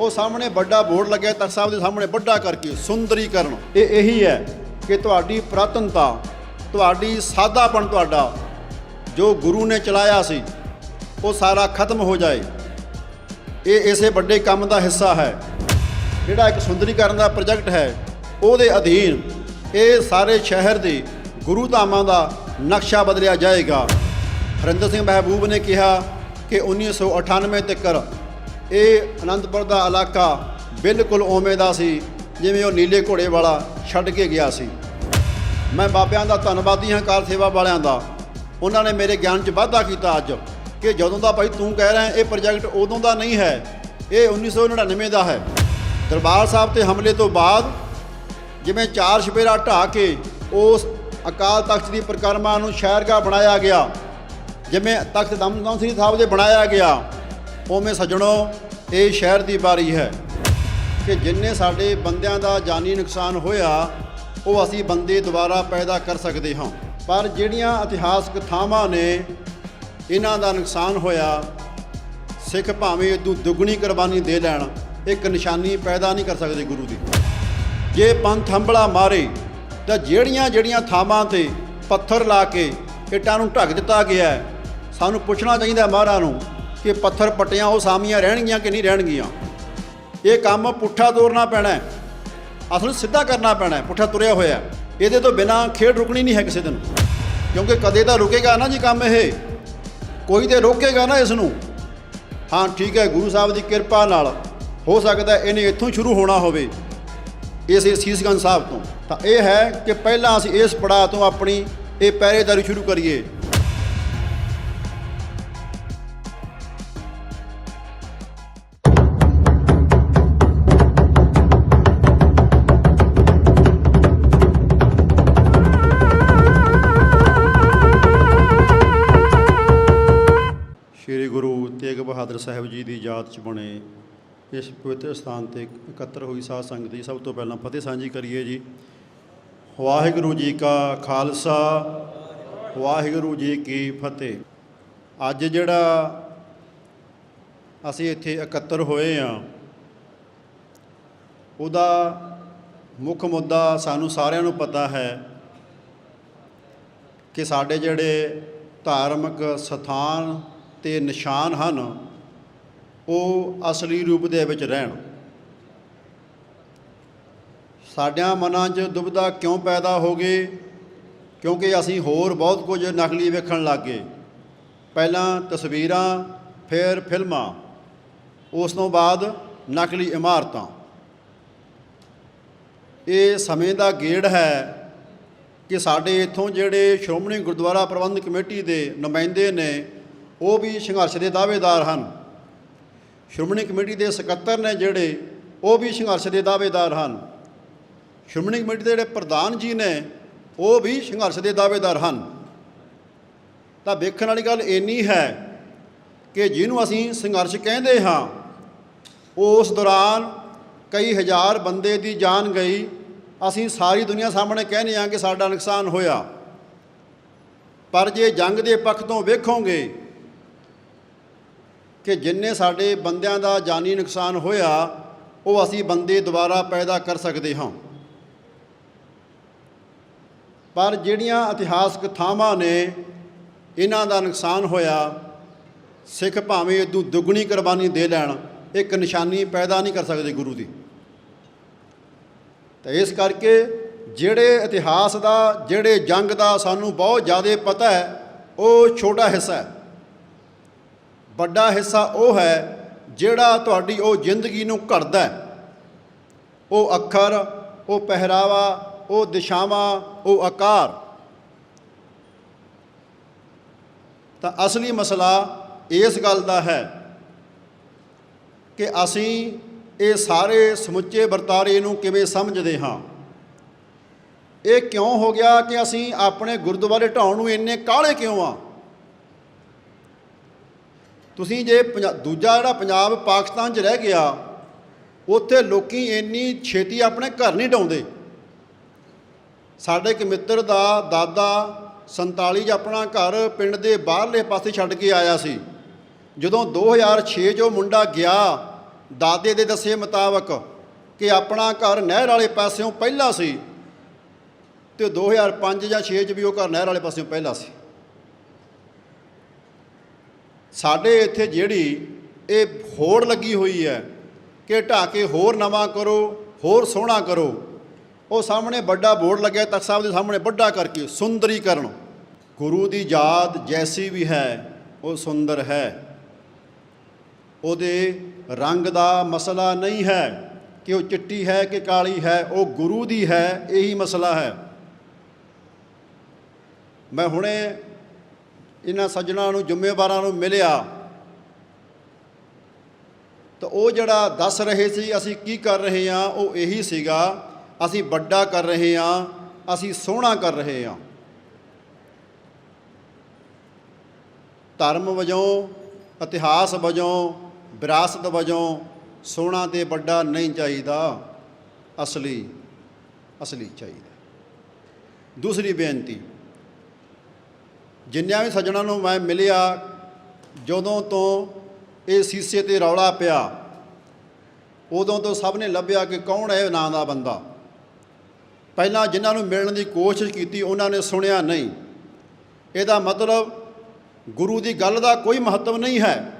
ਉਹ ਸਾਹਮਣੇ ਵੱਡਾ ਬੋਰਡ ਲੱਗਿਆ, ਤਖਤ ਸਾਹਿਬ ਦੇ ਸਾਹਮਣੇ ਵੱਡਾ ਕਰਕੇ, ਸੁੰਦਰੀਕਰਨ। ਇਹ ਇਹੀ ਹੈ ਕਿ ਤੁਹਾਡੀ ਪ੍ਰਾਤਨਤਾ, ਤੁਹਾਡੀ ਸਾਦਾਪਣ ਤੁਹਾਡਾ, ਜੋ ਗੁਰੂ ਨੇ ਚਲਾਇਆ ਸੀ, ਉਹ ਸਾਰਾ ਖਤਮ ਹੋ ਜਾਏ। ਇਹ ਇਸੇ ਵੱਡੇ ਕੰਮ ਦਾ ਹਿੱਸਾ ਹੈ। ਜਿਹੜਾ ਇੱਕ ਸੁੰਦਰੀਕਰਨ ਦਾ ਪ੍ਰੋਜੈਕਟ ਹੈ, ਉਹਦੇ ਅਧੀਨ ਇਹ ਸਾਰੇ ਸ਼ਹਿਰ ਦੇ ਗੁਰੂ ਧਾਮਾਂ ਦਾ ਨਕਸ਼ਾ ਬਦਲਿਆ ਜਾਏਗਾ। ਹਰਿੰਦਰ ਸਿੰਘ ਮਹਿਬੂਬ ਨੇ ਕਿਹਾ ਕਿ 1998 ਤੱਕ ਇਹ ਅਨੰਦਪੁਰ ਦਾ ਇਲਾਕਾ ਬਿਲਕੁਲ ਉਵੇਂ ਦਾ ਸੀ, ਜਿਵੇਂ ਉਹ ਨੀਲੇ ਘੋੜੇ ਵਾਲਾ ਛੱਡ ਕੇ ਗਿਆ ਸੀ। ਮੈਂ ਬਾਬਿਆਂ ਦਾ ਧੰਨਵਾਦੀ ਹਾਂ ਕਾਰ ਸੇਵਾ ਵਾਲਿਆਂ ਦਾ। ਉਹਨਾਂ ਨੇ ਮੇਰੇ ਗਿਆਨ 'ਚ ਵਾਧਾ ਕੀਤਾ ਅੱਜ, ਕਿ ਜਦੋਂ ਦਾ ਭਾਈ ਤੂੰ ਕਹਿ ਰਿਹਾ, ਇਹ ਪ੍ਰੋਜੈਕਟ ਉਦੋਂ ਦਾ ਨਹੀਂ ਹੈ, ਇਹ 1999 ਦਾ ਹੈ। ਦਰਬਾਰ ਸਾਹਿਬ ਤੇ ਹਮਲੇ ਤੋਂ ਬਾਅਦ ਜਿਵੇਂ ਚਾਰ ਛਪੇਰਾ ਢਾਹ ਕੇ ਉਸ ਅਕਾਲ ਤਖਤ ਦੀ ਪ੍ਰਕਰਮਾ ਨੂੰ ਸ਼ਹਿਰਗਾ ਬਣਾਇਆ ਗਿਆ, ਜਿਵੇਂ ਤਖਤ ਦਮਦਮ ਸ੍ਰੀ ਸਾਹਿਬ ਦੇ ਬਣਾਇਆ ਗਿਆ ਉਵੇਂ ਸੱਜਣੋ, ਇਹ ਸ਼ਹਿਰ ਦੀ ਵਾਰੀ ਹੈ ਕਿ ਜਿੰਨੇ ਸਾਡੇ ਬੰਦਿਆਂ ਦਾ ਜਾਨੀ ਨੁਕਸਾਨ ਹੋਇਆ, ਉਹ ਅਸੀਂ ਬੰਦੇ ਦੁਬਾਰਾ ਪੈਦਾ ਕਰ ਸਕਦੇ ਹਾਂ। ਪਰ ਜਿਹੜੀਆਂ ਇਤਿਹਾਸਕ ਥਾਵਾਂ ਨੇ, ਇਹਨਾਂ ਦਾ ਨੁਕਸਾਨ ਹੋਇਆ, ਸਿੱਖ ਭਾਵੇਂ ਇਦੋਂ ਦੁੱਗਣੀ ਕੁਰਬਾਨੀ ਦੇ ਲੈਣ, ਇੱਕ ਨਿਸ਼ਾਨੀ ਪੈਦਾ ਨਹੀਂ ਕਰ ਸਕਦੇ ਗੁਰੂ ਦੀ। ਜੇ ਪੰਥ ਹੰਬਲਾ ਮਾਰੇ, ਤਾਂ ਜਿਹੜੀਆਂ ਜਿਹੜੀਆਂ ਥਾਵਾਂ ਤੇ ਪੱਥਰ ਲਾ ਕੇ ਇੱਟਾਂ ਨੂੰ ਢੱਕ ਦਿੱਤਾ ਗਿਆ ਸਾਨੂੰ ਪੁੱਛਣਾ ਚਾਹੀਦਾ ਮਹਾਰਾ ਨੂੰ ਕਿ ਪੱਥਰ ਪੱਟੀਆਂ ਉਹ ਸਾਮੀਆਂ ਰਹਿਣਗੀਆਂ ਕਿ ਨਹੀਂ ਰਹਿਣਗੀਆਂ? ਇਹ ਕੰਮ ਪੁੱਠਾ ਤੋਰਨਾ ਪੈਣਾ ਹੈ। ਅਸਲ ਸਿੱਧਾ ਕਰਨਾ ਪੈਣਾ ਪੁੱਠਾ ਤੁਰਿਆ ਹੋਇਆ ਇਹਦੇ ਤੋਂ ਬਿਨਾ ਖੇਡ ਰੁਕਣੀ ਨਹੀਂ ਹੈ ਕਿਸੇ ਦਿਨ। ਕਿਉਂਕਿ ਕਦੇ ਤਾਂ ਰੁਕੇਗਾ ਨਾ ਜੀ ਕੰਮ ਇਹ। ਕੋਈ ਤੇ ਰੋਕੇਗਾ ਨਾ ਇਸ ਨੂੰ। ਹਾਂ, ਠੀਕ ਹੈ, ਗੁਰੂ ਸਾਹਿਬ ਦੀ ਕਿਰਪਾ ਨਾਲ ਹੋ ਸਕਦਾ ਇਹਨੇ ਇੱਥੋਂ ਸ਼ੁਰੂ ਹੋਣਾ ਹੋਵੇ, ਇਸ ਸੀਸਗੰਜ ਸਾਹਿਬ ਤੋਂ। ਤਾਂ ਇਹ ਹੈ ਕਿ ਪਹਿਲਾਂ ਅਸੀਂ ਇਸ ਪੜਾਅ ਤੋਂ ਆਪਣੀ ਇਹ ਪਹਿਰੇਦਾਰੀ ਸ਼ੁਰੂ ਕਰੀਏ। ਇਸ ਪਵਿੱਤਰ ਸਥਾਨ ਤੇ ਇਕੱਤਰ ਹੋਈ ਸਾਧ ਸੰਗਤ ਦੀ ਸਭ ਤੋਂ ਪਹਿਲਾਂ ਫਤਿਹ ਸਾਂਝੀ ਕਰੀਏ ਜੀ। ਵਾਹਿਗੁਰੂ ਜੀ ਕਾ ਖਾਲਸਾ, ਵਾਹਿਗੁਰੂ ਜੀ ਕੀ ਫਤਿਹ। ਅੱਜ ਜਿਹੜਾ ਅਸੀਂ ਇੱਥੇ ਇਕੱਤਰ ਹੋਏ ਆ ਉਹਦਾ ਮੁੱਖ ਮੁੱਦਾ ਸਾਨੂੰ ਸਾਰਿਆਂ ਨੂੰ ਪਤਾ ਹੈ ਕਿ ਸਾਡੇ ਜਿਹੜੇ ਧਾਰਮਿਕ ਸਥਾਨ ਤੇ ਨਿਸ਼ਾਨ ਹਨ ਉਹ ਅਸਲੀ ਰੂਪ ਦੇ ਵਿੱਚ ਰਹਿਣ। ਸਾਡਿਆਂ ਮਨਾਂ 'ਚ ਦੁਬਿਧਾ ਕਿਉਂ ਪੈਦਾ ਹੋ ਗਈ ਕਿਉਂਕਿ ਅਸੀਂ ਹੋਰ ਬਹੁਤ ਕੁਝ ਨਕਲੀ ਵੇਖਣ ਲੱਗ ਗਏ। ਪਹਿਲਾਂ ਤਸਵੀਰਾਂ, ਫਿਰ ਫਿਲਮਾਂ, ਉਸ ਤੋਂ ਬਾਅਦ ਨਕਲੀ ਇਮਾਰਤਾਂ। ਇਹ ਸਮੇਂ ਦਾ ਗੇੜ ਹੈ ਕਿ ਸਾਡੇ ਇੱਥੋਂ ਜਿਹੜੇ ਸ਼੍ਰੋਮਣੀ ਗੁਰਦੁਆਰਾ ਪ੍ਰਬੰਧਕ ਕਮੇਟੀ ਦੇ ਨੁਮਾਇੰਦੇ ਨੇ, ਉਹ ਵੀ ਸੰਘਰਸ਼ ਦੇ ਦਾਅਵੇਦਾਰ ਹਨ। ਸ਼੍ਰੋਮਣੀ ਕਮੇਟੀ ਦੇ ਸਕੱਤਰ ਨੇ ਜਿਹੜੇ, ਉਹ ਵੀ ਸੰਘਰਸ਼ ਦੇ ਦਾਅਵੇਦਾਰ ਹਨ। ਸ਼੍ਰੋਮਣੀ ਕਮੇਟੀ ਦੇ ਜਿਹੜੇ ਪ੍ਰਧਾਨ ਜੀ ਨੇ, ਉਹ ਵੀ ਸੰਘਰਸ਼ ਦੇ ਦਾਅਵੇਦਾਰ ਹਨ। ਤਾਂ ਵੇਖਣ ਵਾਲੀ ਗੱਲ ਇੰਨੀ ਹੈ ਕਿ ਜਿਹਨੂੰ ਅਸੀਂ ਸੰਘਰਸ਼ ਕਹਿੰਦੇ ਹਾਂ ਉਸ ਦੌਰਾਨ ਕਈ ਹਜ਼ਾਰ ਬੰਦੇ ਦੀ ਜਾਨ ਗਈ। ਅਸੀਂ ਸਾਰੀ ਦੁਨੀਆ ਸਾਹਮਣੇ ਕਹਿੰਦੇ ਹਾਂ ਕਿ ਸਾਡਾ ਨੁਕਸਾਨ ਹੋਇਆ। ਪਰ ਜੇ ਜੰਗ ਦੇ ਪੱਖ ਤੋਂ ਵੇਖੋਗੇ ਕਿ ਜਿੰਨੇ ਸਾਡੇ ਬੰਦਿਆਂ ਦਾ ਜਾਨੀ ਨੁਕਸਾਨ ਹੋਇਆ, ਉਹ ਅਸੀਂ ਬੰਦੇ ਦੁਬਾਰਾ ਪੈਦਾ ਕਰ ਸਕਦੇ ਹਾਂ। ਪਰ ਜਿਹੜੀਆਂ ਇਤਿਹਾਸਕ ਥਾਵਾਂ ਨੇ, ਇਹਨਾਂ ਦਾ ਨੁਕਸਾਨ ਹੋਇਆ, ਸਿੱਖ ਭਾਵੇਂ ਇਦੋਂ ਦੁੱਗਣੀ ਕੁਰਬਾਨੀ ਦੇ ਲੈਣ, ਇੱਕ ਨਿਸ਼ਾਨੀ ਪੈਦਾ ਨਹੀਂ ਕਰ ਸਕਦੇ ਗੁਰੂ ਦੀ। ਤਾਂ ਇਸ ਕਰਕੇ ਜਿਹੜੇ ਇਤਿਹਾਸ ਦਾ, ਜਿਹੜੇ ਜੰਗ ਦਾ ਸਾਨੂੰ ਬਹੁਤ ਜ਼ਿਆਦਾ ਪਤਾ ਹੈ, ਉਹ ਛੋਟਾ ਹਿੱਸਾ ਹੈ। ਵੱਡਾ ਹਿੱਸਾ ਉਹ ਹੈ ਜਿਹੜਾ ਤੁਹਾਡੀ ਉਹ ਜ਼ਿੰਦਗੀ ਨੂੰ ਘੜਦਾ ਹੈ। ਉਹ ਅੱਖਰ, ਉਹ ਪਹਿਰਾਵਾ, ਉਹ ਦਿਸ਼ਾਵਾਂ, ਉਹ ਆਕਾਰ। ਤਾਂ ਅਸਲੀ ਮਸਲਾ ਇਸ ਗੱਲ ਦਾ ਹੈ ਕਿ ਅਸੀਂ ਇਹ ਸਾਰੇ ਸਮੁੱਚੇ ਵਰਤਾਰੇ ਨੂੰ ਕਿਵੇਂ ਸਮਝਦੇ ਹਾਂ। ਇਹ ਕਿਉਂ ਹੋ ਗਿਆ ਕਿ ਅਸੀਂ ਆਪਣੇ ਗੁਰਦੁਆਰੇ ਢਾਉਣ ਨੂੰ ਇੰਨੇ ਕਾਹਲੇ ਕਿਉਂ ਆ ਤੁਸੀਂ ਜੇ ਪੰਜਾ- ਦੂਜਾ ਜਿਹੜਾ ਪੰਜਾਬ, ਪਾਕਿਸਤਾਨ 'ਚ ਰਹਿ ਗਿਆ, ਉੱਥੇ ਲੋਕੀ ਇੰਨੀ ਛੇਤੀ ਆਪਣੇ ਘਰ ਨਹੀਂ ਡਾਉਂਦੇ। ਸਾਡੇ ਇੱਕ ਮਿੱਤਰ ਦਾ ਦਾਦਾ 47 'ਚ ਆਪਣਾ ਘਰ ਪਿੰਡ ਦੇ ਬਾਹਰਲੇ ਪਾਸੇ ਛੱਡ ਕੇ ਆਇਆ ਸੀ। ਜਦੋਂ 2006 'ਚ ਉਹ ਮੁੰਡਾ ਗਿਆ, ਦਾਦੇ ਦੇ ਦੱਸੇ ਮੁਤਾਬਕ ਕਿ ਆਪਣਾ ਘਰ ਨਹਿਰ ਵਾਲੇ ਪਾਸਿਓਂ ਪਹਿਲਾਂ ਸੀ ਤੇ 2005 ਜਾਂ 6 ਚ ਵੀ ਉਹ ਘਰ ਨਹਿਰ ਵਾਲੇ ਪਾਸਿਓਂ ਪਹਿਲਾਂ ਸੀ। ਸਾਡੇ ਇੱਥੇ ਜਿਹੜੀ ਇਹ ਹੋੜ ਲੱਗੀ ਹੋਈ ਹੈ ਕਿ ਢਾਹ ਕੇ ਹੋਰ ਨਵਾਂ ਕਰੋ, ਹੋਰ ਸੋਹਣਾ ਕਰੋ, ਉਹ ਸਾਹਮਣੇ ਵੱਡਾ ਬੋਰਡ ਲੱਗਿਆ ਤਖਤ ਸਾਹਿਬ ਦੇ ਸਾਹਮਣੇ ਵੱਡਾ ਕਰਕੇ, ਸੁੰਦਰੀਕਰਨ। ਗੁਰੂ ਦੀ ਯਾਦ ਜੈਸੀ ਵੀ ਹੈ, ਉਹ ਸੁੰਦਰ ਹੈ। ਉਹਦੇ ਰੰਗ ਦਾ ਮਸਲਾ ਨਹੀਂ ਹੈ ਕਿ ਉਹ ਚਿੱਟੀ ਹੈ ਕਿ ਕਾਲੀ ਹੈ, ਉਹ ਗੁਰੂ ਦੀ ਹੈ, ਇਹੀ ਮਸਲਾ ਹੈ। ਮੈਂ ਹੁਣੇ ਇਹਨਾਂ ਸੱਜਣਾ ਨੂੰ, ਜ਼ਿੰਮੇਵਾਰਾਂ ਨੂੰ ਮਿਲਿਆ। ਤਾਂ ਉਹ ਜਿਹੜਾ ਦੱਸ ਰਹੇ ਸੀ, ਅਸੀਂ ਕੀ ਕਰ ਰਹੇ ਹਾਂ, ਉਹ ਇਹੀ ਸੀਗਾ, ਅਸੀਂ ਵੱਡਾ ਕਰ ਰਹੇ ਹਾਂ, ਅਸੀਂ ਸੋਹਣਾ ਕਰ ਰਹੇ ਹਾਂ। ਧਰਮ ਵਜੋਂ, ਇਤਿਹਾਸ ਵਜੋਂ, ਵਿਰਾਸਤ ਵਜੋਂ ਸੋਹਣਾ ਤੇ ਵੱਡਾ ਨਹੀਂ ਚਾਹੀਦਾ। ਅਸਲੀ ਅਸਲੀ ਚਾਹੀਦਾ। ਦੂਸਰੀ ਬੇਨਤੀ ਜਿੰਨਿਆਂ ਵੀ ਸੱਜਣਾਂ ਨੂੰ ਮੈਂ ਮਿਲਿਆ, ਜਦੋਂ ਤੋਂ ਇਹ ਸੀਸੇ ਤੇ ਰੌਲਾ ਪਿਆ, ਉਦੋਂ ਤੋਂ ਸਭ ਨੇ ਲੱਭਿਆ ਕਿ ਕੌਣ ਹੈ ਨਾਂ ਦਾ ਬੰਦਾ। ਪਹਿਲਾਂ ਜਿਨ੍ਹਾਂ ਨੂੰ ਮਿਲਣ ਦੀ ਕੋਸ਼ਿਸ਼ ਕੀਤੀ, ਉਹਨਾਂ ਨੇ ਸੁਣਿਆ ਨਹੀਂ। ਇਹਦਾ ਮਤਲਬ ਗੁਰੂ ਦੀ ਗੱਲ ਦਾ ਕੋਈ ਮਹੱਤਵ ਨਹੀਂ ਹੈ।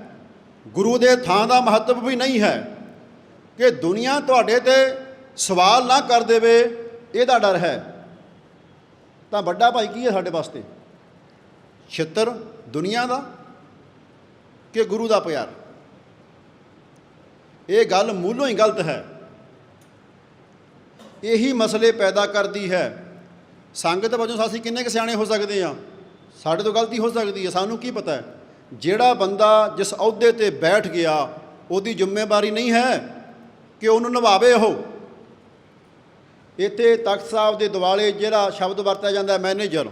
ਗੁਰੂ ਦੇ ਥਾਂ ਦਾ ਮਹੱਤਵ ਵੀ ਨਹੀਂ ਹੈ ਕਿ ਦੁਨੀਆ ਤੁਹਾਡੇ ਤੇ ਸਵਾਲ ਨਾ ਕਰ ਦੇਵੇ, ਇਹਦਾ ਡਰ ਹੈ। ਤਾਂ ਵੱਡਾ ਭਾਈ ਕੀ ਹੈ ਸਾਡੇ ਵਾਸਤੇ? ਛਿੱਤਰ ਦੁਨੀਆ ਦਾ ਕਿ ਗੁਰੂ ਦਾ ਪਿਆਰ? ਇਹ ਗੱਲ ਮੂਲੋਂ ਹੀ ਗਲਤ ਹੈ। ਇਹੀ ਮਸਲੇ ਪੈਦਾ ਕਰਦੀ ਹੈ। ਸੰਗਤ ਵਜੋਂ ਅਸੀਂ ਕਿੰਨੇ ਕੁ ਸਿਆਣੇ ਹੋ ਸਕਦੇ ਹਾਂ? ਸਾਡੇ ਤੋਂ ਗਲਤੀ ਹੋ ਸਕਦੀ ਹੈ, ਸਾਨੂੰ ਕੀ ਪਤਾ ਹੈ? ਜਿਹੜਾ ਬੰਦਾ ਜਿਸ ਅਹੁਦੇ ਤੇ ਬੈਠ ਗਿਆ, ਉਹਦੀ ਜ਼ਿੰਮੇਵਾਰੀ ਨਹੀਂ ਹੈ ਕਿ ਉਹਨੂੰ ਨਿਭਾਵੇ ਉਹ। ਇੱਥੇ ਤਖਤ ਸਾਹਿਬ ਦੇ ਦਿਵਾਲੇ ਜਿਹੜਾ ਸ਼ਬਦ ਵਰਤਿਆ ਜਾਂਦਾ ਮੈਨੇਜਰ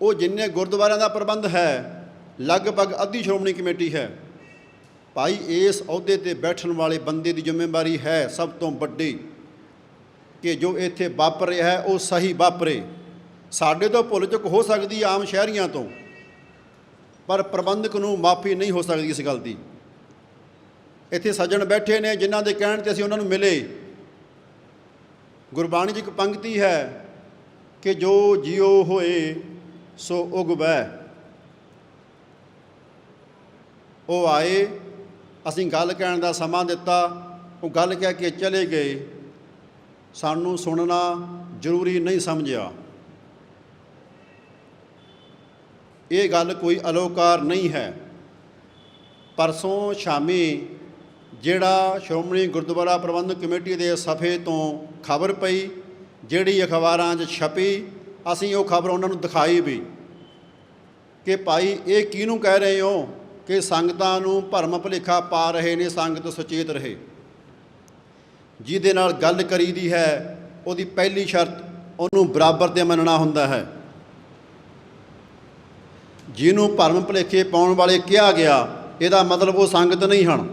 ਉਹ ਜਿੰਨੇ ਗੁਰਦੁਆਰਿਆਂ ਦਾ ਪ੍ਰਬੰਧ ਹੈ, ਲਗਭਗ ਅੱਧੀ ਸ਼੍ਰੋਮਣੀ ਕਮੇਟੀ ਹੈ। ਭਾਈ, ਇਸ ਅਹੁਦੇ ਤੇ ਬੈਠਣ ਵਾਲੇ ਬੰਦੇ ਦੀ ਜ਼ਿੰਮੇਵਾਰੀ ਹੈ ਸਭ ਤੋਂ ਵੱਡੀ ਕਿ ਜੋ ਇੱਥੇ ਵਾਪਰ ਰਿਹਾ ਹੈ, ਉਹ ਸਹੀ ਵਾਪਰੇ। ਸਾਡੇ ਤੋਂ ਭੁੱਲ ਚੁੱਕ ਹੋ ਸਕਦੀ ਆਮ ਸ਼ਹਿਰੀਆਂ ਤੋਂ, ਪਰ ਪ੍ਰਬੰਧਕ ਨੂੰ ਮਾਫੀ ਨਹੀਂ ਹੋ ਸਕਦੀ ਇਸ ਗੱਲ ਦੀ। ਇੱਥੇ ਸੱਜਣ ਬੈਠੇ ਨੇ, ਜਿਨ੍ਹਾਂ ਦੇ ਕਹਿਣ ਤੇ ਅਸੀਂ ਉਹਨਾਂ ਨੂੰ ਮਿਲੇ। ਗੁਰਬਾਣੀ 'ਚ ਇੱਕ ਪੰਕਤੀ ਹੈ ਕਿ ਜੋ ਜਿਉ ਹੋਏ ਸੋ ਉਗਵੈ ਉਹ ਆਏ, ਅਸੀਂ ਗੱਲ ਕਹਿਣ ਦਾ ਸਮਾਂ ਦਿੱਤਾ। ਉਹ ਗੱਲ ਕਹਿ ਕੇ ਚਲੇ ਗਏ। ਸਾਨੂੰ ਸੁਣਨਾ ਜ਼ਰੂਰੀ ਨਹੀਂ ਸਮਝਿਆ। ਇਹ ਗੱਲ ਕੋਈ ਅਲੋਕਾਰ ਨਹੀਂ ਹੈ। ਪਰਸੋਂ ਸ਼ਾਮੀ ਜਿਹੜਾ ਸ਼੍ਰੋਮਣੀ ਗੁਰਦੁਆਰਾ ਪ੍ਰਬੰਧਕ ਕਮੇਟੀ ਦੇ ਸਫੇ ਤੋਂ ਖਬਰ ਪਈ, ਜਿਹੜੀ ਅਖਬਾਰਾਂ 'ਚ ਛਪੀ ਅਸੀਂ ਉਹ ਖਬਰ ਉਹਨਾਂ ਨੂੰ ਦਿਖਾਈ ਵੀ ਕਿ ਭਾਈ ਇਹ ਕਿਹਨੂੰ ਕਹਿ ਰਹੇ ਹੋ ਕਿ ਸੰਗਤਾਂ ਨੂੰ ਭਰਮ ਭੁਲੇਖਾ ਪਾ ਰਹੇ ਨੇ, ਸੰਗਤ ਸੁਚੇਤ ਰਹੇ। ਜਿਹਦੇ ਨਾਲ ਗੱਲ ਕਰੀਦੀ ਹੈ, ਉਹਦੀ ਪਹਿਲੀ ਸ਼ਰਤ ਉਹਨੂੰ ਬਰਾਬਰ ਤੇ ਮੰਨਣਾ ਹੁੰਦਾ ਹੈ। ਜਿਹਨੂੰ ਭਰਮ ਭੁਲੇਖੇ ਪਾਉਣ ਵਾਲੇ ਕਿਹਾ ਗਿਆ, ਇਹਦਾ ਮਤਲਬ ਉਹ ਸੰਗਤ ਨਹੀਂ ਹਨ।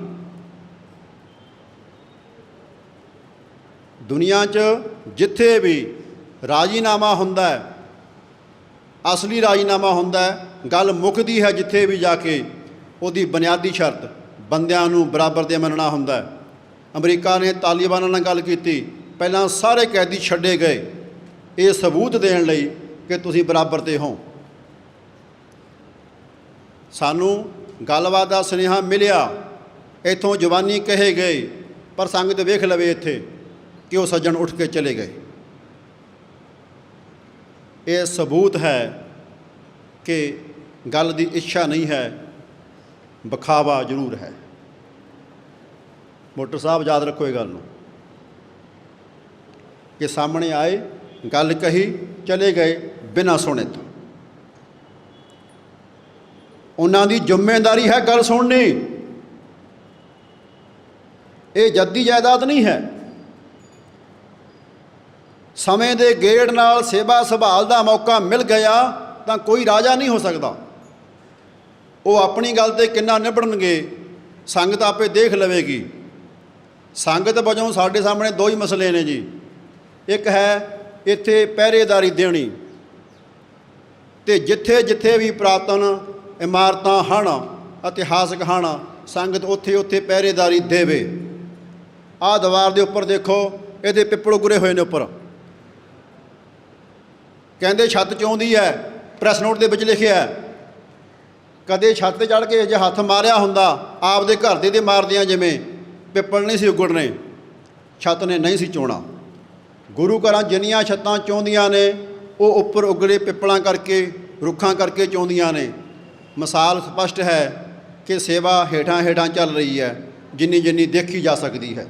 ਦੁਨੀਆ 'ਚ ਜਿੱਥੇ ਵੀ ਰਾਜੀਨਾਮਾ ਹੁੰਦਾ ਹੈ, ਅਸਲੀ ਰਾਜੀਨਾਮਾ ਹੁੰਦਾ ਹੈ, ਗੱਲ ਮੁੱਕਦੀ ਹੈ ਜਿੱਥੇ ਵੀ ਜਾ ਕੇ, ਉਹਦੀ ਬੁਨਿਆਦੀ ਸ਼ਰਤ ਬੰਦਿਆਂ ਨੂੰ ਬਰਾਬਰ ਦੇ ਮੰਨਣਾ ਹੁੰਦਾ ਹੈ। ਅਮਰੀਕਾ ਨੇ ਤਾਲਿਬਾਨਾਂ ਨਾਲ ਗੱਲ ਕੀਤੀ, ਪਹਿਲਾਂ ਸਾਰੇ ਕੈਦੀ ਛੱਡੇ ਗਏ, ਇਹ ਸਬੂਤ ਦੇਣ ਲਈ ਕਿ ਤੁਸੀਂ ਬਰਾਬਰ ਤੇ ਹੋ। ਸਾਨੂੰ ਗੱਲਬਾਤ ਦਾ ਸੁਨੇਹਾ ਮਿਲਿਆ, ਇਥੋਂ ਜਵਾਨੀ ਕਹੇ ਗਏ, ਪਰ ਸੰਗਤ ਵੇਖ ਲਵੇ ਇੱਥੇ ਕਿ ਉਹ ਸੱਜਣ ਉੱਠ ਕੇ ਚਲੇ ਗਏ। ਇਹ ਸਬੂਤ ਹੈ ਕਿ ਗੱਲ ਦੀ ਇੱਛਾ ਨਹੀਂ ਹੈ ਬਖਾਵਾ ਜ਼ਰੂਰ ਹੈ। ਮੋਟਰ ਸਾਹਿਬ, ਯਾਦ ਰੱਖੋ ਇਹ ਗੱਲ ਨੂੰ। ਕਿ ਸਾਹਮਣੇ ਆਏ, ਗੱਲ ਕਹੀ, ਚਲੇ ਗਏ ਬਿਨਾਂ ਸੁਣੇ ਤੋਂ। ਉਹਨਾਂ ਦੀ ਜ਼ਿੰਮੇਵਾਰੀ ਹੈ ਗੱਲ ਸੁਣਨੀ। ਇਹ ਜੱਦੀ ਜਾਇਦਾਦ ਨਹੀਂ ਹੈ। ਸਮੇਂ ਦੇ ਗੇੜ ਨਾਲ ਸੇਵਾ ਸੰਭਾਲ ਦਾ ਮੌਕਾ ਮਿਲ ਗਿਆ ਤਾਂ ਕੋਈ ਰਾਜਾ ਨਹੀਂ ਹੋ ਸਕਦਾ। ਉਹ ਆਪਣੀ ਗੱਲ ਤੇ ਕਿੰਨਾ ਨਿਭੜਨਗੇ ਸੰਗਤ ਆਪੇ ਦੇਖ ਲਵੇਗੀ। ਸੰਗਤ ਵਜੋਂ ਸਾਡੇ ਸਾਹਮਣੇ ਦੋ ਹੀ ਮਸਲੇ ਨੇ ਜੀ। ਇੱਕ ਹੈ ਇੱਥੇ ਪਹਿਰੇਦਾਰੀ ਦੇਣੀ ਤੇ ਜਿੱਥੇ ਜਿੱਥੇ ਵੀ ਪ੍ਰਾਤਨ ਇਮਾਰਤਾਂ ਹਨ, ਇਤਿਹਾਸਕ ਹਨ, ਸੰਗਤ ਉੱਥੇ ਉੱਥੇ ਪਹਿਰੇਦਾਰੀ ਦੇਵੇ। ਆਹ ਦੀਵਾਰ ਦੇ ਉੱਪਰ ਦੇਖੋ, ਇਹਦੇ ਪਿੱਪਲ ਗੁਰੇ ਹੋਏ ਨੇ ਉੱਪਰ। ਕਹਿੰਦੇ ਛੱਤ ਚੋਂਦੀ ਹੈ, ਪ੍ਰੈਸ ਨੋਟ ਦੇ ਵਿੱਚ ਲਿਖਿਆ ਹੈ, ਕਦੇ ਛੱਤ ਤੇ ਚੜ ਕੇ ਜੇ ਹੱਥ ਮਾਰਿਆ ਹੁੰਦਾ, ਆਪਦੇ ਘਰ ਦੇ ਤੇ ਮਾਰਦਿਆਂ ਜਿਵੇਂ ਪਿੱਪਲ ਨਹੀਂ ਸੀ ਉਗੜਨੇ, ਛੱਤ ਨੇ ਨਹੀਂ ਸੀ ਚੋਣਾ। ਗੁਰੂ ਘਰਾਂ ਜਿੰਨੀਆਂ ਛੱਤਾਂ ਚੋਂਦੀਆਂ ਨੇ, ਉਹ ਉੱਪਰ ਉਗੜੇ ਪਿੱਪਲਾਂ ਕਰਕੇ, ਰੁੱਖਾਂ ਕਰਕੇ ਚੋਂਦੀਆਂ ਨੇ। ਮਿਸਾਲ ਸਪਸ਼ਟ ਹੈ ਕਿ ਸੇਵਾ ਹੇਠਾਂ ਹੇਠਾਂ ਚੱਲ ਰਹੀ ਹੈ, ਜਿੰਨੀ ਜਿੰਨੀ ਦੇਖੀ ਜਾ ਸਕਦੀ ਹੈ।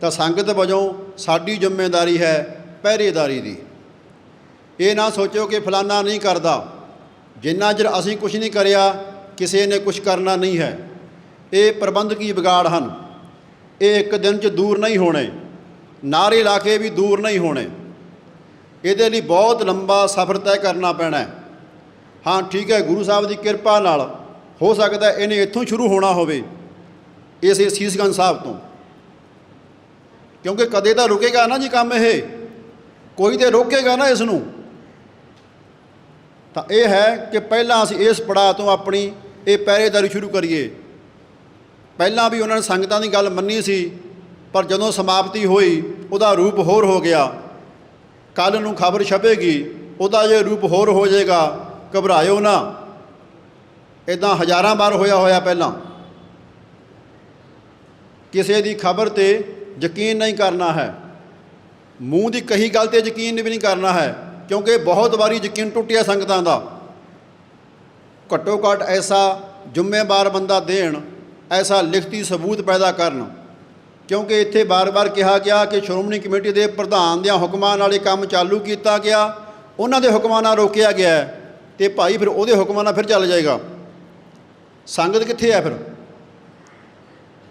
ਤਾਂ ਸੰਗਤ ਵਜੋਂ ਸਾਡੀ ਜ਼ਿੰਮੇਵਾਰੀ ਹੈ ਪਹਿਰੇਦਾਰੀ ਦੀ। ਇਹ ਨਾ ਸੋਚੋ ਕਿ ਫਲਾਨਾ ਨਹੀਂ ਕਰਦਾ। ਜਿੰਨਾ ਚਿਰ ਅਸੀਂ ਕੁਝ ਨਹੀਂ ਕਰਿਆ, ਕਿਸੇ ਨੇ ਕੁਝ ਕਰਨਾ ਨਹੀਂ ਹੈ। ਇਹ ਪ੍ਰਬੰਧਕੀ ਵਿਗਾੜ ਹਨ? ਇਹ ਇੱਕ ਦਿਨ 'ਚ ਦੂਰ ਨਹੀਂ ਹੋਣੇ। ਨਾਰੇ ਲਾ ਕੇ ਵੀ ਦੂਰ ਨਹੀਂ ਹੋਣੇ। ਇਹਦੇ ਲਈ ਬਹੁਤ ਲੰਬਾ ਸਫ਼ਰ ਤੈਅ ਕਰਨਾ ਪੈਣਾ ਹਾਂ। ਠੀਕ ਹੈ, ਗੁਰੂ ਸਾਹਿਬ ਦੀ ਕਿਰਪਾ ਨਾਲ ਹੋ ਸਕਦਾ ਇਹਨੇ ਇੱਥੋਂ ਸ਼ੁਰੂ ਹੋਣਾ ਹੋਵੇ ਇਸ ਸੀਸਗੰਜ ਸਾਹਿਬ ਤੋਂ। ਕਿਉਂਕਿ ਕਦੇ ਤਾਂ ਰੁਕੇਗਾ ਨਾ ਜੀ ਕੰਮ ਇਹ। ਕੋਈ ਤੇ ਰੋਕੇਗਾ ਨਾ ਇਸ ਨੂੰ। ਤਾਂ ਇਹ ਹੈ ਕਿ ਪਹਿਲਾਂ ਅਸੀਂ ਇਸ ਪੜਾਅ ਤੋਂ ਆਪਣੀ ਇਹ ਪਹਿਰੇਦਾਰੀ ਸ਼ੁਰੂ ਕਰੀਏ। ਪਹਿਲਾਂ ਵੀ ਉਹਨਾਂ ਨੇ ਸੰਗਤਾਂ ਦੀ ਗੱਲ ਮੰਨੀ ਸੀ, ਪਰ ਜਦੋਂ ਸਮਾਪਤੀ ਹੋਈ, ਉਹਦਾ ਰੂਪ ਹੋਰ ਹੋ ਗਿਆ। ਕੱਲ ਨੂੰ ਖਬਰ ਛਪੇਗੀ, ਉਹਦਾ ਜੇ ਰੂਪ ਹੋਰ ਹੋ ਜਾਏਗਾ, ਘਬਰਾਇਓ ਨਾ। ਇਦਾਂ ਹਜ਼ਾਰਾਂ ਵਾਰ ਹੋਇਆ ਹੋਇਆ ਪਹਿਲਾਂ। ਕਿਸੇ ਦੀ ਖਬਰ ਤੇ ਯਕੀਨ ਨਹੀਂ ਕਰਨਾ ਹੈ। ਮੂੰਹ ਦੀ ਕਹੀ ਗੱਲ ਤੇ ਯਕੀਨ ਵੀ ਨਹੀਂ ਕਰਨਾ ਹੈ, ਕਿਉਂਕਿ ਬਹੁਤ ਵਾਰੀ ਯਕੀਨ ਟੁੱਟਿਆ ਸੰਗਤਾਂ ਦਾ। ਘੱਟੋ ਘੱਟ ਐਸਾ ਜ਼ਿੰਮੇਵਾਰ ਬੰਦਾ ਦੇਣ, ਐਸਾ ਲਿਖਤੀ ਸਬੂਤ ਪੈਦਾ ਕਰਨ। ਕਿਉਂਕਿ ਇੱਥੇ ਬਾਰ-ਬਾਰ ਕਿਹਾ ਗਿਆ ਕਿ ਸ਼੍ਰੋਮਣੀ ਕਮੇਟੀ ਦੇ ਪ੍ਰਧਾਨ ਦੇ ਹੁਕਮਾਂ ਨਾਲ ਇਹ ਕੰਮ ਚਾਲੂ ਕੀਤਾ ਗਿਆ, ਉਹਨਾਂ ਦੇ ਹੁਕਮਾਂ ਨਾਲ ਰੋਕਿਆ ਗਿਆ ਹੈ ਤੇ ਭਾਈ ਫਿਰ ਉਹਦੇ ਹੁਕਮਾਂ ਨਾਲ ਫਿਰ ਚੱਲ ਜਾਏਗਾ। ਸੰਗਤ ਕਿੱਥੇ ਹੈ ਫਿਰ?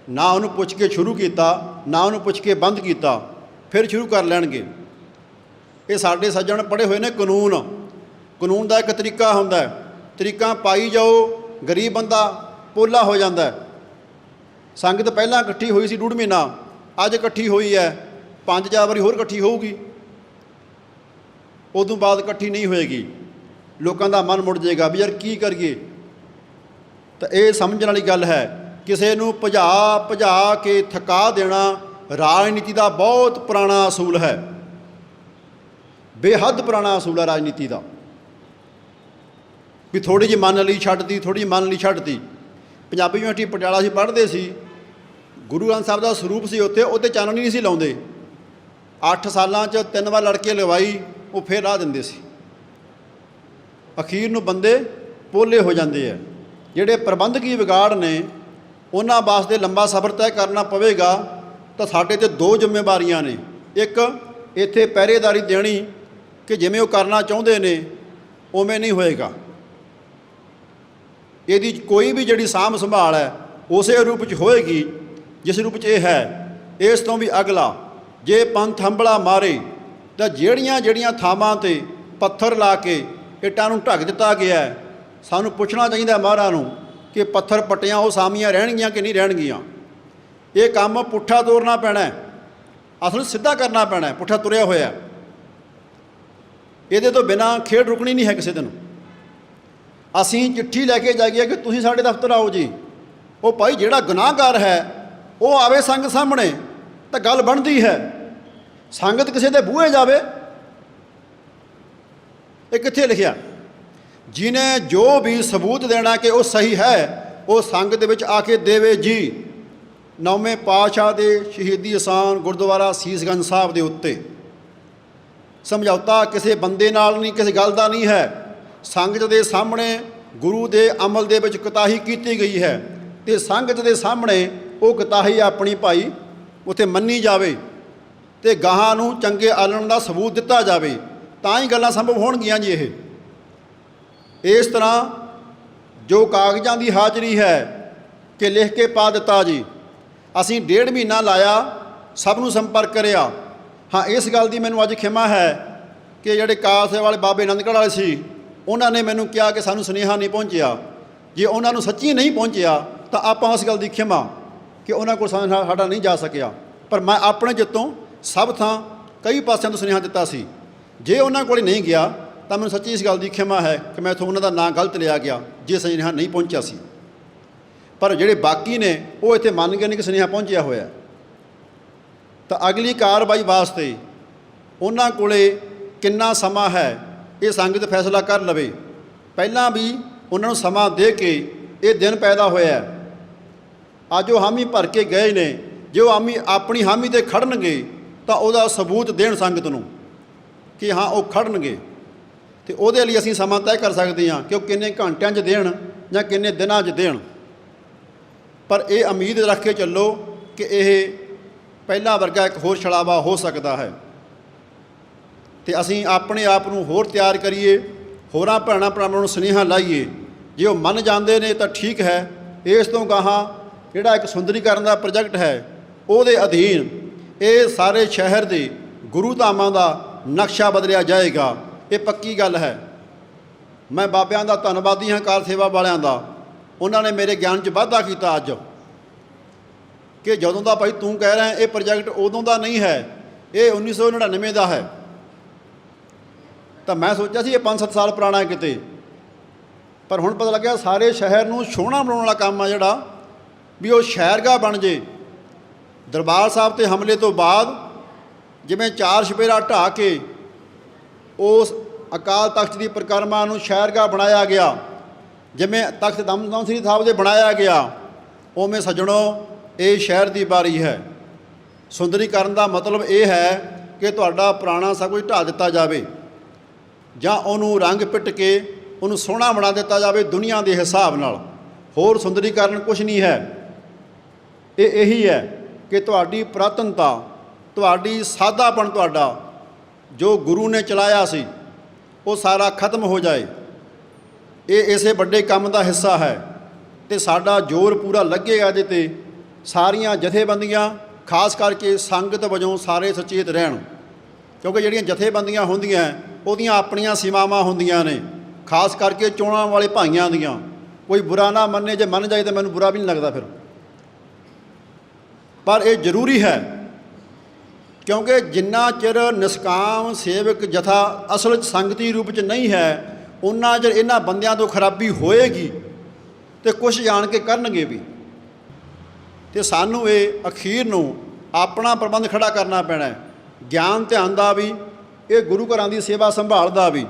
ਨਾ ਉਹਨੂੰ ਪੁੱਛ ਕੇ ਸ਼ੁਰੂ ਕੀਤਾ, ਨਾ ਉਹਨੂੰ ਪੁੱਛ ਕੇ ਬੰਦ ਕੀਤਾ। ਫਿਰ ਸ਼ੁਰੂ ਕਰ ਲੈਣਗੇ। ਇਹ ਸਾਡੇ ਸੱਜਣ ਪੜੇ ਹੋਏ ਨੇ ਕਾਨੂੰਨ। ਕਾਨੂੰਨ ਦਾ ਇੱਕ ਤਰੀਕਾ ਹੁੰਦਾ ਹੈ। ਤਰੀਕਾ ਪਾਈ ਜਾਓ, ਗਰੀਬ ਬੰਦਾ ਪੋਲਾ ਹੋ ਜਾਂਦਾ ਸੰਗਤ ਪਹਿਲਾਂ ਇਕੱਠੀ ਹੋਈ ਸੀ ਡੂਢ ਮਹੀਨਾ। ਅੱਜ ਇਕੱਠੀ ਹੋਈ ਹੈ। ਪੰਜ ਚਾਰ ਵਾਰੀ ਹੋਰ ਇਕੱਠੀ ਹੋਊਗੀ। ਉਦੋਂ ਬਾਅਦ ਇਕੱਠੀ ਨਹੀਂ ਹੋਏਗੀ। ਲੋਕਾਂ ਦਾ ਮਨ ਮੁੜ ਜਾਏਗਾ ਵੀ ਯਾਰ ਕੀ ਕਰੀਏ? ਤਾਂ ਇਹ ਸਮਝਣ ਵਾਲੀ ਗੱਲ ਹੈ। ਕਿਸੇ ਨੂੰ ਭਜਾ ਭਜਾ ਕੇ ਥਕਾ ਦੇਣਾ ਰਾਜਨੀਤੀ ਦਾ ਬਹੁਤ ਪੁਰਾਣਾ ਅਸੂਲ ਹੈ। ਬੇਹੱਦ ਪੁਰਾਣਾ ਅਸੂਲ ਹੈ ਰਾਜਨੀਤੀ ਦਾ। ਵੀ ਥੋੜੀ ਜਿਹੀ ਮਨ ਲਈ ਛੱਡਦੀ ਥੋੜੀ ਜਿਹੀ ਮਨ ਲਈ ਛੱਡਦੀ ਪੰਜਾਬੀ ਯੂਨੀਵਰਸਿਟੀ ਪਟਿਆਲਾ ਸੀ ਪੜ੍ਹਦੇ ਸੀ। ਗੁਰੂ ਗ੍ਰੰਥ ਸਾਹਿਬ ਦਾ ਸਰੂਪ ਸੀ ਉੱਥੇ ਉਹਤੇ ਚਾਨਣੀ ਨਹੀਂ ਸੀ ਲਾਉਂਦੇ। 8 ਸਾਲਾਂ 'ਚ ਤਿੰਨ ਵਾਰ ਲੜਕੇ ਲਵਾਈ, ਉਹ ਫੇਰ ਰਾਹ ਦਿੰਦੇ ਸੀ। ਅਖੀਰ ਨੂੰ ਬੰਦੇ ਪੋਲੇ ਹੋ ਜਾਂਦੇ ਆ। ਜਿਹੜੇ ਪ੍ਰਬੰਧਕੀ ਵਿਗਾੜ ਨੇ, ਉਹਨਾਂ ਵਾਸਤੇ ਲੰਬਾ ਸਫ਼ਰ ਤੈਅ ਕਰਨਾ ਪਵੇਗਾ। ਤਾਂ ਸਾਡੇ ਤੇ ਦੋ ਜ਼ਿੰਮੇਵਾਰੀਆਂ ਨੇ। ਇੱਕ, ਇੱਥੇ ਪਹਿਰੇਦਾਰੀ ਦੇਣੀ ਕਿ ਜਿਵੇਂ ਉਹ ਕਰਨਾ ਚਾਹੁੰਦੇ ਨੇ, ਉਵੇਂ ਨਹੀਂ ਹੋਏਗਾ। ਇਹਦੀ ਕੋਈ ਵੀ ਜਿਹੜੀ ਸਾਂਭ ਸੰਭਾਲ ਹੈ, ਉਸੇ ਰੂਪ 'ਚ ਹੋਏਗੀ, ਜਿਸ ਰੂਪ 'ਚ ਇਹ ਹੈ। ਇਸ ਤੋਂ ਵੀ ਅਗਲਾ, ਜੇ ਪੰਥ ਹੰਬਲਾ ਮਾਰੇ, ਤਾਂ ਜਿਹੜੀਆਂ ਜਿਹੜੀਆਂ ਥਾਵਾਂ ਤੇ ਪੱਥਰ ਲਾ ਕੇ ਇੱਟਾਂ ਨੂੰ ਢੱਕ ਦਿੱਤਾ ਗਿਆ ਸਾਨੂੰ ਪੁੱਛਣਾ ਚਾਹੀਦਾ ਮਹਾਰਾ ਨੂੰ ਕਿ ਪੱਥਰ ਪੱਟੀਆਂ ਉਹ ਸਾਮੀਆਂ ਰਹਿਣਗੀਆਂ ਕਿ ਨਹੀਂ ਰਹਿਣਗੀਆਂ? ਇਹ ਕੰਮ ਪੁੱਠਾ ਤੋਰਨਾ ਪੈਣਾ ਹੈ। ਅਸਲ ਸਿੱਧਾ ਕਰਨਾ ਪੈਣਾ ਪੁੱਠਾ ਤੁਰਿਆ ਹੋਇਆ ਇਹਦੇ ਤੋਂ ਬਿਨਾ ਖੇਡ ਰੁਕਣੀ ਨਹੀਂ ਹੈ ਕਿਸੇ ਦਿਨ। ਅਸੀਂ ਚਿੱਠੀ ਲੈ ਕੇ ਜਾਈਏ ਕਿ ਤੁਸੀਂ ਸਾਡੇ ਦਫ਼ਤਰ ਆਓ ਜੀ। ਉਹ ਭਾਈ ਜਿਹੜਾ ਗੁਨਾਹਗਾਰ ਹੈ, ਉਹ ਆਵੇ ਸੰਗਤ ਸਾਹਮਣੇ, ਤਾਂ ਗੱਲ ਬਣਦੀ ਹੈ। ਸੰਗਤ ਕਿਸੇ ਦੇ ਬੂਹੇ ਜਾਵੇ। ਇਹ ਕਿੱਥੇ ਲਿਖਿਆ? ਜਿਨੇ ਜੋ ਵੀ ਸਬੂਤ ਦੇਣਾ ਕਿ ਉਹ ਸਹੀ ਹੈ, ਉਹ ਸੰਗਤ ਦੇ ਵਿੱਚ ਆ ਕੇ ਦੇਵੇ ਜੀ। ਨੌਵੇਂ ਪਾਤਸ਼ਾਹ ਦੇ ਸ਼ਹੀਦੀ ਅਸਾਨ ਗੁਰਦੁਆਰਾ ਸੀਸਗੰਜ ਸਾਹਿਬ ਦੇ ਉੱਤੇ। ਸਮਝੌਤਾ ਕਿਸੇ ਬੰਦੇ ਨਾਲ ਨਹੀਂ, ਕਿਸੇ ਗੱਲ ਦਾ ਨਹੀਂ ਹੈ। ਸੰਗਤ ਦੇ ਸਾਹਮਣੇ ਗੁਰੂ ਦੇ ਅਮਲ ਦੇ ਵਿੱਚ ਕੁਤਾਹੀ ਕੀਤੀ ਗਈ ਹੈ ਤੇ ਸੰਗਤ ਦੇ ਸਾਹਮਣੇ ਉਹ ਕੁਤਾਹੀ ਆਪਣੀ ਭਾਈ ਉਥੇ ਮੰਨੀ ਜਾਵੇ ਤੇ ਗਾਹਾਂ ਨੂੰ ਚੰਗੇ ਆਲਣ ਦਾ ਸਬੂਤ ਦਿੱਤਾ ਜਾਵੇ, ਤਾਂ ਹੀ ਗੱਲਾਂ ਸੰਭਵ ਹੋਣਗੀਆਂ ਜੀ ਇਹ। ਇਸ ਤਰ੍ਹਾਂ ਜੋ ਕਾਗਜ਼ਾਂ ਦੀ ਹਾਜ਼ਰੀ ਹੈ ਕਿ ਲਿਖ ਕੇ ਪਾ ਦਿੱਤਾ ਜੀ। ਅਸੀਂ ਡੇਢ ਮਹੀਨਾ ਲਾਇਆ, ਸਭ ਨੂੰ ਸੰਪਰਕ ਕਰਿਆ। ਹਾਂ, ਇਸ ਗੱਲ ਦੀ ਮੈਨੂੰ ਅੱਜ ਖਿਮਾ ਹੈ ਕਿ ਜਿਹੜੇ ਕਾਸੇ ਵਾਲੇ ਬਾਬੇ ਆਨੰਦਗੜ੍ਹ ਵਾਲੇ ਸੀ, ਉਹਨਾਂ ਨੇ ਮੈਨੂੰ ਕਿਹਾ ਕਿ ਸਾਨੂੰ ਸੁਨੇਹਾ ਨਹੀਂ ਪਹੁੰਚਿਆ। ਜੇ ਉਹਨਾਂ ਨੂੰ ਸੱਚੀ ਨਹੀਂ ਪਹੁੰਚਿਆ, ਤਾਂ ਆਪਾਂ ਉਸ ਗੱਲ ਦੀ ਖਿਮਾ ਕਿ ਉਹਨਾਂ ਕੋਲ ਸਾਡਾ ਨਹੀਂ ਜਾ ਸਕਿਆ। ਪਰ ਮੈਂ ਆਪਣੇ ਜਿੱਤੋਂ ਸਭ ਥਾਂ ਕਈ ਪਾਸਿਆਂ ਤੋਂ ਸੁਨੇਹਾ ਦਿੱਤਾ ਸੀ। ਜੇ ਉਹਨਾਂ ਕੋਲ ਨਹੀਂ ਗਿਆ, ਤਾਂ ਮੈਨੂੰ ਸੱਚੀ ਇਸ ਗੱਲ ਦੀ ਖਿਮਾ ਹੈ ਕਿ ਮੈਂ ਇੱਥੋਂ ਉਹਨਾਂ ਦਾ ਨਾਂ ਗਲਤ ਲਿਆ ਗਿਆ ਜੇ ਸੁਨੇਹਾ ਨਹੀਂ ਪਹੁੰਚਿਆ ਸੀ। ਪਰ ਜਿਹੜੇ ਬਾਕੀ ਨੇ, ਉਹ ਇੱਥੇ ਮੰਨ ਗਏ ਨੇ ਕਿ ਸੁਨੇਹਾ ਪਹੁੰਚਿਆ ਹੋਇਆ। ਤਾਂ ਅਗਲੀ ਕਾਰਵਾਈ ਵਾਸਤੇ ਉਹਨਾਂ ਕੋਲੇ ਕਿੰਨਾ ਸਮਾਂ ਹੈ, ਇਹ ਸੰਗਤ ਫੈਸਲਾ ਕਰ ਲਵੇ। ਪਹਿਲਾਂ ਵੀ ਉਹਨਾਂ ਨੂੰ ਸਮਾਂ ਦੇ ਕੇ ਇਹ ਦਿਨ ਪੈਦਾ ਹੋਇਆ ਅੱਜ ਉਹ ਹਾਮੀ ਭਰ ਕੇ ਗਏ ਨੇ, ਜੇ ਉਹ ਹਾਮੀ, ਆਪਣੀ ਹਾਮੀ ਤੇ ਖੜਨਗੇ, ਤਾਂ ਉਹਦਾ ਸਬੂਤ ਦੇਣ ਸੰਗਤ ਨੂੰ ਕਿ ਹਾਂ, ਉਹ ਖੜਨਗੇ। ਤੇ ਉਹਦੇ ਲਈ ਅਸੀਂ ਸਮਾਂ ਤੈਅ ਕਰ ਸਕਦੇ ਹਾਂ ਕਿ ਉਹ ਕਿੰਨੇ ਘੰਟਿਆਂ 'ਚ ਦੇਣ ਜਾਂ ਕਿੰਨੇ ਦਿਨਾਂ 'ਚ ਦੇਣ। ਪਰ ਇਹ ਉਮੀਦ ਰੱਖ ਕੇ ਚੱਲੋ ਕਿ ਇਹ ਪਹਿਲਾ ਵਰਗਾ ਇੱਕ ਹੋਰ ਛਲਾਵਾ ਹੋ ਸਕਦਾ ਹੈ। ਤੇ ਅਸੀਂ ਆਪਣੇ ਆਪ ਨੂੰ ਹੋਰ ਤਿਆਰ ਕਰੀਏ, ਹੋਰਾਂ ਭੈਣਾਂ ਭਰਾਵਾਂ ਨੂੰ ਸੁਨੇਹਾ ਲਾਈਏ, ਜੇ ਉਹ ਮੰਨ ਜਾਂਦੇ ਨੇ ਤਾਂ ਠੀਕ ਹੈ। ਇਸ ਤੋਂ ਗਾਹਾਂ ਜਿਹੜਾ ਇੱਕ ਸੁੰਦਰੀਕਰਨ ਦਾ ਪ੍ਰੋਜੈਕਟ ਹੈ, ਉਹਦੇ ਅਧੀਨ ਇਹ ਸਾਰੇ ਸ਼ਹਿਰ ਦੇ ਗੁਰੂ ਧਾਮਾਂ ਦਾ ਨਕਸ਼ਾ ਬਦਲਿਆ ਜਾਏਗਾ। ਇਹ ਪੱਕੀ ਗੱਲ ਹੈ। ਮੈਂ ਬਾਬਿਆਂ ਦਾ ਧੰਨਵਾਦੀ ਹਾਂ ਕਾਰ ਸੇਵਾ ਵਾਲਿਆਂ ਦਾ। ਉਹਨਾਂ ਨੇ ਮੇਰੇ ਗਿਆਨ 'ਚ ਵਾਧਾ ਕੀਤਾ ਅੱਜ। ਕਿ ਜਦੋਂ ਦਾ ਭਾਈ ਤੂੰ ਕਹਿ ਰਿਹਾ, ਇਹ ਪ੍ਰੋਜੈਕਟ ਉਦੋਂ ਦਾ ਨਹੀਂ ਹੈ, ਇਹ 1999 ਦਾ ਹੈ। ਤਾਂ ਮੈਂ ਸੋਚਿਆ ਸੀ ਇਹ 5-7 ਸਾਲ ਪੁਰਾਣਾ ਹੈ ਕਿਤੇ। ਪਰ ਹੁਣ ਪਤਾ ਲੱਗਿਆ ਸਾਰੇ ਸ਼ਹਿਰ ਨੂੰ ਸੋਹਣਾ ਬਣਾਉਣ ਵਾਲਾ ਕੰਮ ਆ ਜਿਹੜਾ, ਵੀ ਉਹ ਸ਼ਹਿਰਗਾ ਬਣ ਜੇ। ਦਰਬਾਰ ਸਾਹਿਬ ਤੇ ਹਮਲੇ ਤੋਂ ਬਾਅਦ ਜਿਵੇਂ ਚਾਰ ਸਪੇਰਾ ਢਾਹ ਕੇ ਉਸ ਅਕਾਲ ਤਖਤ ਦੀ ਪ੍ਰਕਰਮਾ ਨੂੰ ਸ਼ਹਿਰਗਾ ਬਣਾਇਆ ਗਿਆ ਜਿਵੇਂ ਤਖਤ ਦਮਦਮ ਸ੍ਰੀ ਸਾਹਿਬ ਦੇ ਬਣਾਇਆ ਗਿਆ, ਉਵੇਂ ਸੱਜਣੋ, ਇਹ ਸ਼ਹਿਰ ਦੀ ਬਾਰੀ ਹੈ। ਸੁੰਦਰੀਕਰਨ ਦਾ ਮਤਲਬ ਇਹ ਹੈ ਕਿ ਤੁਹਾਡਾ ਪੁਰਾਣਾ ਸਭ ਕੁਝ ਢਾਹ ਦਿੱਤਾ ਜਾਵੇ, ਜਾਂ ਉਹਨੂੰ ਰੰਗ ਪਿੱਟ ਕੇ ਉਹਨੂੰ ਸੋਹਣਾ ਬਣਾ ਦਿੱਤਾ ਜਾਵੇ ਦੁਨੀਆ ਦੇ ਹਿਸਾਬ ਨਾਲ। ਹੋਰ ਸੁੰਦਰੀਕਰਨ ਕੁਝ ਨਹੀਂ ਹੈ। ਇਹ ਇਹੀ ਹੈ ਕਿ ਤੁਹਾਡੀ ਪੁਰਾਤਨਤਾ, ਤੁਹਾਡੀ ਸਾਦਾਪਣ ਤੁਹਾਡਾ, ਜੋ ਗੁਰੂ ਨੇ ਚਲਾਇਆ ਸੀ, ਉਹ ਸਾਰਾ ਖਤਮ ਹੋ ਜਾਏ। ਇਹ ਇਸੇ ਵੱਡੇ ਕੰਮ ਦਾ ਹਿੱਸਾ ਹੈ ਤੇ ਸਾਡਾ ਜ਼ੋਰ ਪੂਰਾ ਲੱਗੇਗਾ ਇਹਦੇ ਤੇ ਸਾਰੀਆਂ ਜਥੇਬੰਦੀਆਂ, ਖਾਸ ਕਰਕੇ ਸੰਗਤ ਵਜੋਂ ਸਾਰੇ ਸੁਚੇਤ ਰਹਿਣ। ਕਿਉਂਕਿ ਜਿਹੜੀਆਂ ਜਥੇਬੰਦੀਆਂ ਹੁੰਦੀਆਂ, ਉਹਦੀਆਂ ਆਪਣੀਆਂ ਸੀਮਾਵਾਂ ਹੁੰਦੀਆਂ ਨੇ। ਖਾਸ ਕਰਕੇ ਚੋਣਾਂ ਵਾਲੇ ਭਾਈਆਂ ਦੀਆਂ। ਕੋਈ ਬੁਰਾ ਨਾ ਮੰਨੇ, ਜੇ ਮੰਨ ਜਾਏ ਤਾਂ ਮੈਨੂੰ ਬੁਰਾ ਵੀ ਨਹੀਂ ਲੱਗਦਾ ਫਿਰ। ਪਰ ਇਹ ਜ਼ਰੂਰੀ ਹੈ, ਕਿਉਂਕਿ ਜਿੰਨਾ ਚਿਰ ਨਿਸਕਾਮ ਸੇਵਕ ਜਥਾ ਅਸਲ ਸੰਗਤੀ ਰੂਪ 'ਚ ਨਹੀਂ ਹੈ ਉਹਨਾਂ ਚਿਰ ਇਹਨਾਂ ਬੰਦਿਆਂ ਤੋਂ ਖਰਾਬੀ ਹੋਏਗੀ ਤੇ ਕੁਝ ਜਾਣ ਕੇ ਕਰਨਗੇ ਵੀ। ਤੇ ਸਾਨੂੰ ਇਹ ਅਖੀਰ ਨੂੰ ਆਪਣਾ ਪ੍ਰਬੰਧ ਖੜਾ ਕਰਨਾ ਪੈਣਾ ਹੈ। ਗਿਆਨ ਧਿਆਨ ਦਾ ਵੀ, ਇਹ ਗੁਰੂ ਘਰਾਂ ਦੀ ਸੇਵਾ ਸੰਭਾਲ ਦਾ ਵੀ।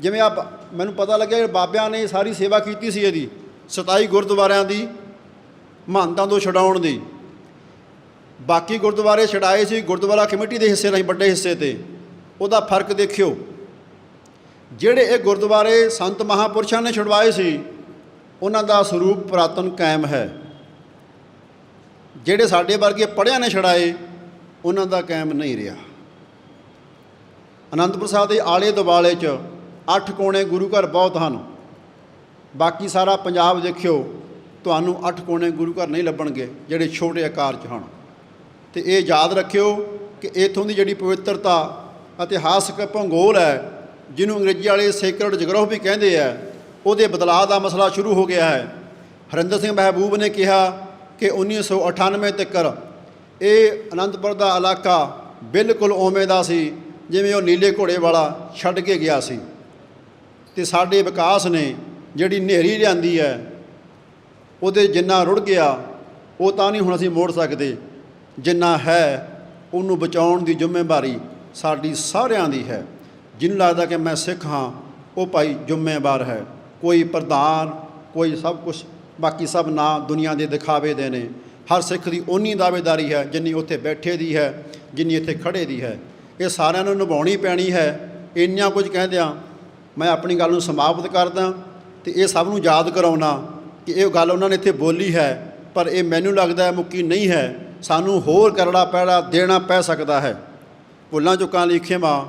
ਜਿਵੇਂ ਆ ਮੈਨੂੰ ਪਤਾ ਲੱਗਿਆ ਬਾਬਿਆਂ ਨੇ ਸਾਰੀ ਸੇਵਾ ਕੀਤੀ ਸੀ ਇਹਦੀ 27 ਗੁਰਦੁਆਰਿਆਂ ਦੀ, ਮਹੰਤਾਂ ਤੋਂ ਛਡਾਉਣ ਦੀ। ਬਾਕੀ ਗੁਰਦੁਆਰੇ ਛਡਾਏ ਸੀ, ਗੁਰਦੁਆਰਾ ਕਮੇਟੀ ਦੇ ਹਿੱਸੇ ਨਹੀਂ ਵੱਡੇ ਹਿੱਸੇ ਤੇ, ਉਹਦਾ ਫ਼ਰਕ ਦੇਖਿਓ। ਜਿਹੜੇ ਇਹ ਗੁਰਦੁਆਰੇ ਸੰਤ ਮਹਾਪੁਰਸ਼ਾਂ ਨੇ ਛੁਡਵਾਏ ਸੀ, ਉਹਨਾਂ ਦਾ ਸਰੂਪ ਪੁਰਾਤਨ ਕਾਇਮ ਹੈ। ਜਿਹੜੇ ਸਾਡੇ ਵਰਗੇ ਪੜ੍ਹਿਆਂ ਨੇ ਛੜਾਏ ਉਹਨਾਂ ਦਾ ਕਾਇਮ ਨਹੀਂ ਰਿਹਾ। ਅਨੰਦਪੁਰ ਸਾਹਿਬ ਦੇ ਆਲੇ ਦੁਆਲੇ 'ਚ ਅੱਠ ਕੋਣੇ ਗੁਰੂ ਘਰ ਬਹੁਤ ਹਨ। ਬਾਕੀ ਸਾਰਾ ਪੰਜਾਬ ਦੇਖਿਓ, ਤੁਹਾਨੂੰ ਅੱਠ ਕੋਣੇ ਗੁਰੂ ਘਰ ਨਹੀਂ ਲੱਭਣਗੇ, ਜਿਹੜੇ ਛੋਟੇ ਆਕਾਰ 'ਚ ਹਨ। ਤੇ ਇਹ ਯਾਦ ਰੱਖਿਓ ਕਿ ਇਥੋਂ ਦੀ ਜਿਹੜੀ ਪਵਿੱਤਰਤਾ, ਇਤਿਹਾਸਕ ਭੂਗੋਲ ਹੈ ਜਿਹਨੂੰ ਅੰਗਰੇਜ਼ੀ ਵਾਲੇ ਸੇਕਰਡ ਜਗਰਾਫੀ ਕਹਿੰਦੇ ਆ, ਉਹਦੇ ਬਦਲਾਅ ਦਾ ਮਸਲਾ ਸ਼ੁਰੂ ਹੋ ਗਿਆ ਹੈ। ਹਰਿੰਦਰ ਸਿੰਘ ਮਹਿਬੂਬ ਨੇ ਕਿਹਾ ਕਿ 1998 ਤੱਕ ਇਹ ਅਨੰਦਪੁਰ ਦਾ ਇਲਾਕਾ ਬਿਲਕੁਲ ਉਵੇਂ ਦਾ ਸੀ, ਜਿਵੇਂ ਉਹ ਨੀਲੇ ਘੋੜੇ ਵਾਲਾ ਛੱਡ ਕੇ ਗਿਆ ਸੀ। ਤੇ ਸਾਡੇ ਵਿਕਾਸ ਨੇ ਜਿਹੜੀ ਨੇਰੀ ਲਿਆਂਦੀ ਹੈ, ਉਹਦੇ ਜਿੰਨਾ ਰੁੜ ਗਿਆ, ਉਹ ਤਾਂ ਨਹੀਂ ਹੁਣ ਅਸੀਂ ਮੋੜ ਸਕਦੇ। ਜਿੰਨਾ ਹੈ, ਉਹਨੂੰ ਬਚਾਉਣ ਦੀ ਜ਼ਿੰਮੇਵਾਰੀ ਸਾਡੀ ਸਾਰਿਆਂ ਦੀ ਹੈ। ਜਿਹਨੂੰ ਲੱਗਦਾ ਕਿ ਮੈਂ ਸਿੱਖ ਹਾਂ, ਉਹ ਭਾਈ ਜ਼ਿੰਮੇਵਾਰ ਹੈ। ਕੋਈ ਪ੍ਰਧਾਨ, ਕੋਈ ਸਭ ਕੁਝ ਬਾਕੀ ਸਭ ਨਾ ਦੁਨੀਆ ਦੇ ਦਿਖਾਵੇ ਦੇ ਨੇ। ਹਰ ਸਿੱਖ ਦੀ ਓਨੀ ਦਾਅਵੇਦਾਰੀ ਹੈ ਜਿੰਨੀ ਉੱਥੇ ਬੈਠੇ ਦੀ ਹੈ, ਜਿੰਨੀ ਇੱਥੇ ਖੜੇ ਦੀ ਹੈ। ਇਹ ਸਾਰਿਆਂ ਨੂੰ ਨਿਭਾਉਣੀ ਪੈਣੀ ਹੈ। ਇੰਨਾ ਕੁਝ ਕਹਿੰਦਿਆਂ ਮੈਂ ਆਪਣੀ ਗੱਲ ਨੂੰ ਸਮਾਪਤ ਕਰਦਾ ਤੇ ਇਹ ਸਭ ਨੂੰ ਯਾਦ ਕਰਾਉਣਾ ਕਿ ਇਹ ਗੱਲ ਉਹਨਾਂ ਨੇ ਇੱਥੇ ਬੋਲੀ ਹੈ, ਪਰ ਇਹ ਮੈਨੂੰ ਲੱਗਦਾ ਹੈ ਮੁੱਕੀ ਨਹੀਂ ਹੈ। ਸਾਨੂੰ ਹੋਰ ਕਰੜਾ ਪੈੜਾ ਦੇਣਾ ਪੈ ਸਕਦਾ ਹੈ। ਭੁੱਲਾਂ ਚੁੱਕਾਂ ਲਈ ਖਿਮਾ